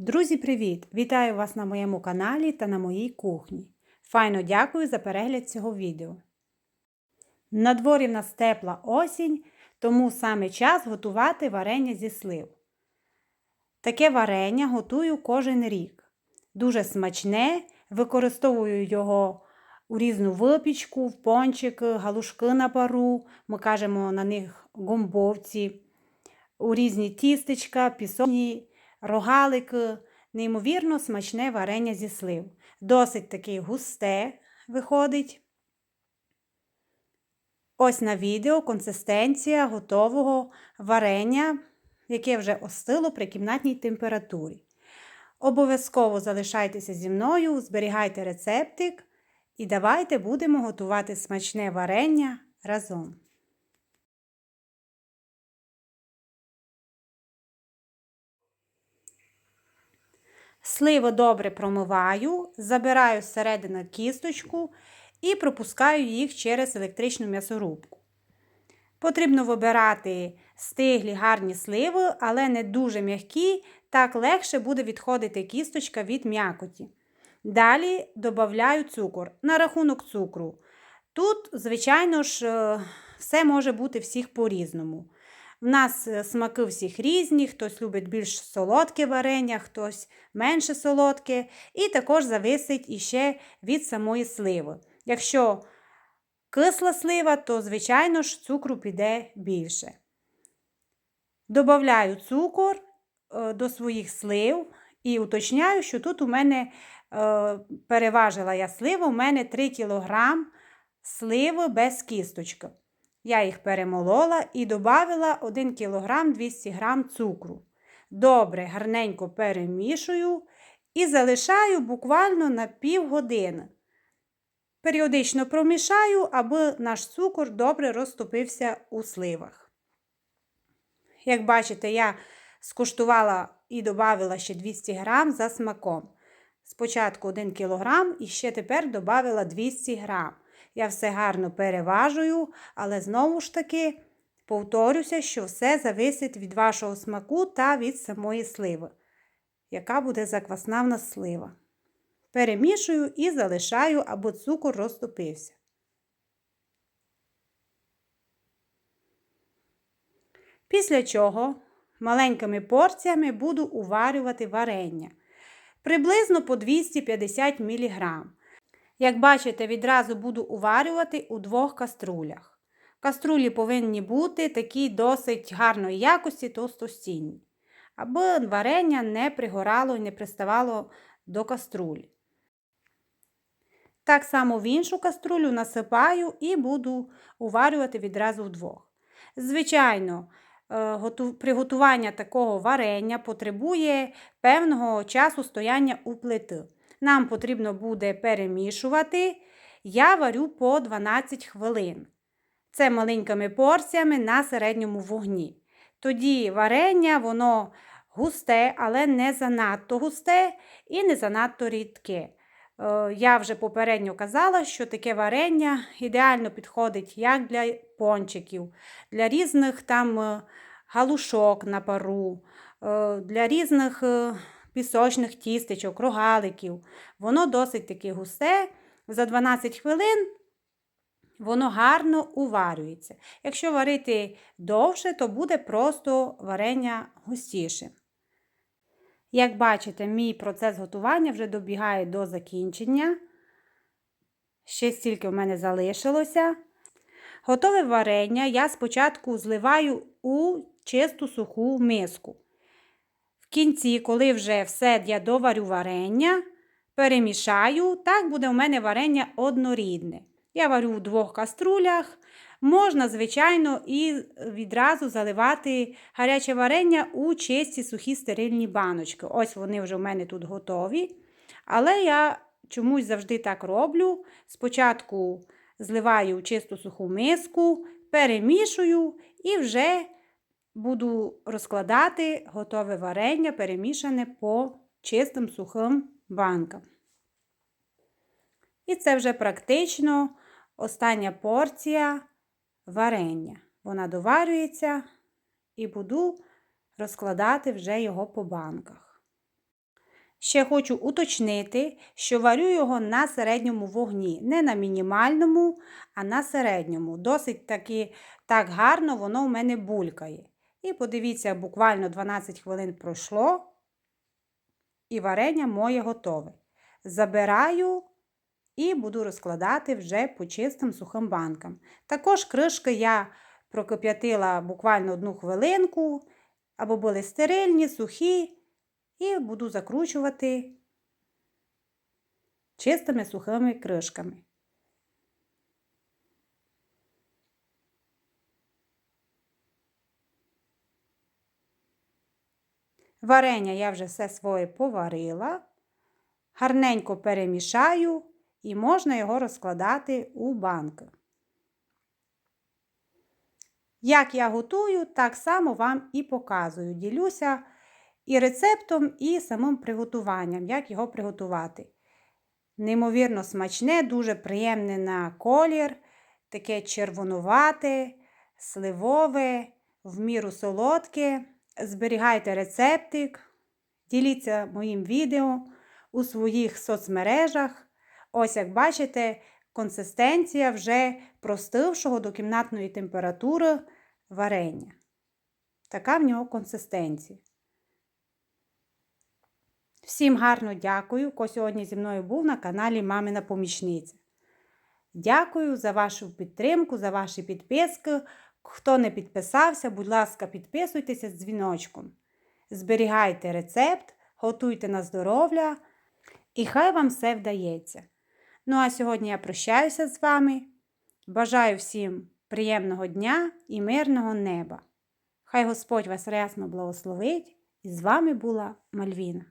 Друзі, привіт! Вітаю вас на моєму каналі та на моїй кухні. Файно дякую за перегляд цього відео. На дворі в нас тепла осінь, тому саме час готувати варення зі слив. Таке варення готую кожен рік. Дуже смачне, використовую його у різну випічку, в пончики, галушки на пару, ми кажемо на них гомбовці, у різні тістечка, пісоні, рогалики, неймовірно смачне варення зі слив. Досить таке густе виходить. Ось на відео консистенція готового варення, яке вже остило при кімнатній температурі. Обов'язково залишайтеся зі мною, зберігайте рецептик і давайте будемо готувати смачне варення разом. Сливи добре промиваю, забираю зсередини кісточку і пропускаю їх через електричну м'ясорубку. Потрібно вибирати стиглі гарні сливи, але не дуже м'які, так легше буде відходити кісточка від м'якоті. Далі додаю цукор на рахунок цукру. Тут, звичайно ж, е, все може бути всіх по-різному. В нас е, смаки всіх різні, хтось любить більш солодке варення, хтось менше солодке, і також зависить іще від самої сливи. Якщо кисла слива, то, звичайно ж, цукру піде більше. Добавляю цукор е, до своїх слив і уточняю, що тут у мене е, переважила я сливу, у мене 3 кг сливи без кісточки. Я їх перемолола і додала 1 кг 200 г цукру. Добре, гарненько перемішую і залишаю буквально на півгодини. Періодично промішаю, аби наш цукор добре розтопився у сливах. Як бачите, я скуштувала і додала ще 200 г за смаком. Спочатку 1 кг і ще тепер додала 200 г. Я все гарно переважую, але знову ж таки повторюся, що все зависить від вашого смаку та від самої сливи, яка буде заквасна в нас слива. Перемішую і залишаю, аби цукор розтопився. Після чого маленькими порціями буду уварювати варення приблизно по 250 мг. Як бачите, відразу буду уварювати у двох каструлях. Каструлі повинні бути такі досить гарної якості товстостінні, аби варення не пригорало і не приставало до каструлі. Так само в іншу каструлю насипаю і буду уварювати відразу вдвох. Звичайно, е, приготування такого варення потребує певного часу стояння у плити. Нам потрібно буде перемішувати. Я варю по 12 хвилин. Це маленькими порціями на середньому вогні. Тоді варення, воно густе, але не занадто густе і не занадто рідке. Е, я вже попередньо казала, що таке варення ідеально підходить як для пончиків, для різних там е, галушок на пару, е, для різних пісочних тістечок, рогаликів. Воно досить таки густе. За 12 хвилин воно гарно уварюється. Якщо варити довше, то буде просто варення густіше. Як бачите, мій процес готування вже добігає до закінчення. Ще стільки в мене залишилося. Готове варення я спочатку зливаю у чисту суху миску. В кінці, коли вже все я доварю варення, перемішаю, так буде у мене варення однорідне. Я варю в двох каструлях. Можна, звичайно, і відразу заливати гаряче варення у чисті сухі стерильні баночки. Ось вони вже в мене тут готові. Але я чомусь завжди так роблю. Спочатку зливаю в чисту суху миску, перемішую і вже буду розкладати готове варення, перемішане по чистим сухим банкам. І це вже практично остання порція варення. Вона доварюється і буду розкладати вже його по банках. Ще хочу уточнити, що варю його на середньому вогні, не на мінімальному, а на середньому. Досить таки так гарно воно в мене булькає. І подивіться, буквально 12 хвилин пройшло, і варення моє готове. Забираю і буду розкладати вже по чистим сухим банкам. Також кришки я прокип'ятила буквально одну хвилинку, або були стерильні, сухі, і буду закручувати чистими сухими кришками. Варення я вже все своє поварила, гарненько перемішаю і можна його розкладати у банки. Як я готую, так само вам і показую. Ділюся і рецептом, і самим приготуванням, як його приготувати. Неймовірно смачне, дуже приємне на колір, таке червонувате, сливове, в міру солодке. Зберігайте рецептик, діліться моїм відео у своїх соцмережах. Ось, як бачите, консистенція вже простившого до кімнатної температури варення. Така в нього консистенція. Всім гарно дякую, хто сьогодні зі мною був на каналі Мамина Помічниця. Дякую за вашу підтримку, за ваші підписки. Хто не підписався, будь ласка, підписуйтеся з дзвіночком. Зберігайте рецепт, готуйте на здоров'я і хай вам все вдається. Ну а сьогодні я прощаюся з вами. Бажаю всім приємного дня і мирного неба. Хай Господь вас рясно благословить, і з вами була Мальвіна.